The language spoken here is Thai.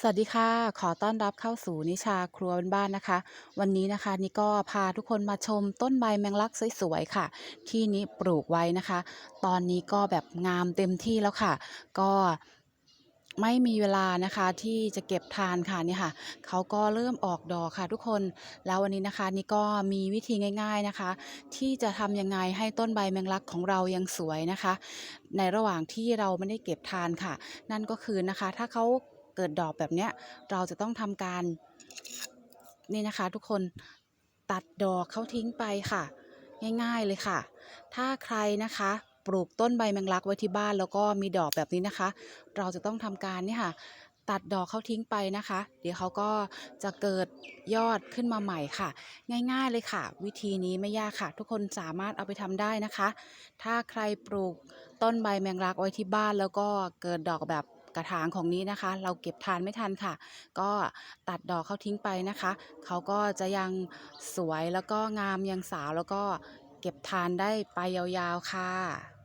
สวัสดีค่ะ ขอต้อนรับเข้าสู่นิชาครัวบ้านนะคะ วันนี้นะคะนี่ก็พาทุกคนมาชมต้นใบแมงลักสวยๆค่ะ ที่นี้ปลูกไว้นะคะ ตอนนี้ก็แบบงามเต็มที่แล้วค่ะ ก็ไม่มีเวลานะคะที่จะเก็บทานค่ะนี่ค่ะเขาก็เริ่มออกดอกค่ะ ทุกคนแล้ววันนี้นะคะนี่ก็มีวิธีง่าย ๆนะคะ ที่จะทำยังไงให้ต้นใบแมงลักของเรายังสวยนะคะ ในระหว่างที่เราไม่ได้เก็บทานค่ะ นั่นก็คือนะคะ ถ้าเขา เกิดดอกแบบเนี้ยเราจะต้องทำการนี่นะคะ ทุกคนตัดดอกเขาทิ้งไปค่ะ ง่ายๆเลยค่ะ ถ้าใครนะคะปลูกต้นใบแมงลักไว้ที่บ้านแล้วก็มีดอกแบบนี้นะคะ เราจะต้องทำการนี่ค่ะ ตัดดอกเขาทิ้งไปนะคะ เดี๋ยวเขาก็จะเกิดยอดขึ้นมาใหม่ค่ะ ง่ายๆเลยค่ะ วิธีนี้ไม่ยากค่ะ ทุกคนสามารถเอาไปทำได้นะคะ ถ้าใครปลูกต้นใบแมงลักไว้ที่บ้านแล้วก็เกิดดอกแบบ กระถางของนี้นะคะ เราเก็บทานไม่ทันค่ะ ก็ตัดดอกเขาทิ้งไปนะคะเขาก็จะยังสวยแล้วก็งามยังสาวแล้วก็เก็บทานได้ไปยาวๆค่ะ